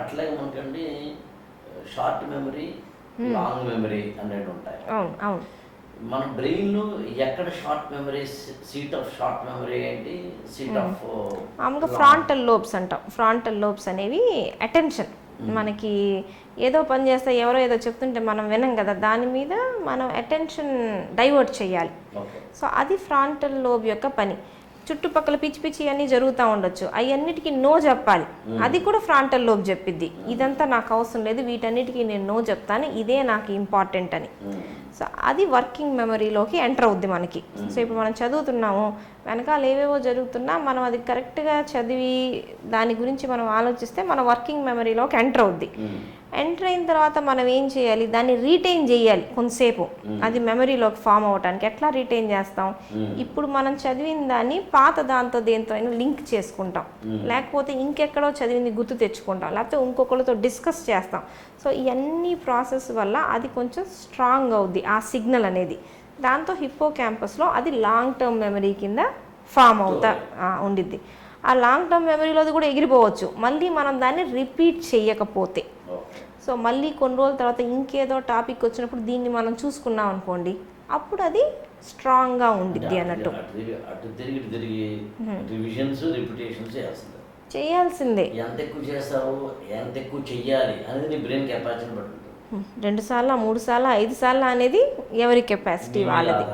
అట్లాగే మనకండి short memory long memory అనేవి ఉంటాయి. మన బ్రెయిన్లో ఎక్కడ short memory seat of short memory ఏంటి? సీట్ ఆఫ్ మామూలుగా ఫ్రాంటల్ లోబ్స్ అంటాం. ఫ్రాంటల్ లోబ్స్ అనేవి అటెన్షన్ మనకి ఏదో పని చేస్తే ఎవరో ఏదో చెప్తుంటే మనం వినం కదా దాని మీద మనం అటెన్షన్ డైవర్ట్ చేయాలి. సో అది ఫ్రాంటల్ లోబ్ యొక్క పని. చుట్టుపక్కల పిచ్చి పిచ్చి అన్నీ జరుగుతూ ఉండొచ్చు. అవన్నిటికీ నో చెప్పాలి. అది కూడా ఫ్రాంటల్ లోబ్ చెప్పిద్ది. ఇదంతా నాకు అవసరం లేదు. వీటన్నిటికీ నేను నో చెప్తాను. ఇదే నాకు ఇంపార్టెంట్ అని. సో అది వర్కింగ్ మెమరీలోకి ఎంటర్ అవుద్ది మనకి. సో ఇప్పుడు మనం చదువుతున్నాము వెనకాల ఏవేవో జరుగుతున్నా మనం అది కరెక్ట్గా చదివి దాని గురించి మనం ఆలోచిస్తే మన వర్కింగ్ మెమరీలోకి ఎంటర్ అవుద్ది. ఎంటర్ అయిన తర్వాత మనం ఏం చేయాలి? దాన్ని రీటైన్ చేయాలి కొంతసేపు. అది మెమరీలోకి ఫామ్ అవ్వటానికి. ఎట్లా రీటైన్ చేస్తాం? ఇప్పుడు మనం చదివిన దాన్ని పాత దాంతో దేంతో అయినా లింక్ చేసుకుంటాం. లేకపోతే ఇంకెక్కడో చదివింది గుర్తు తెచ్చుకుంటాం. లేకపోతే ఇంకొకరితో డిస్కస్ చేస్తాం. సో ఇవన్నీ ప్రాసెస్ వల్ల అది కొంచెం స్ట్రాంగ్ అవుద్ది. ఆ సిగ్నల్ అనేది. దాంతో హిప్పో క్యాంపస్లో అది లాంగ్ టర్మ్ మెమరీ కింద ఫామ్ అవుతా ఆ, ఉండిద్ది. ఆ లాంగ్ టర్మ్ మెమరీలో కూడా ఎగిరిపోవచ్చు. మళ్ళీ మనం దాన్ని రిపీట్ చేయకపోతే. సో మళ్ళీ కొన్ని రోజుల తర్వాత ఇంకేదో టాపిక్ వచ్చినప్పుడు దీన్ని మనం చూసుకున్నాం అనుకోండి అప్పుడు అది స్ట్రాంగ్గా ఉండిద్ది అన్నట్టు. చేయాల్సిందే. ఎంత ఎక్కువ చేస్తావు ఎంత ఎక్కువ చెయ్యాలి అనేది నీ బ్రెయిన్ బట్టి ఉంటుంది. రెండు సార్లు మూడు సార్లు ఐదు సార్లు అనేది ఎవరి కెపాసిటీ వాళ్ళది.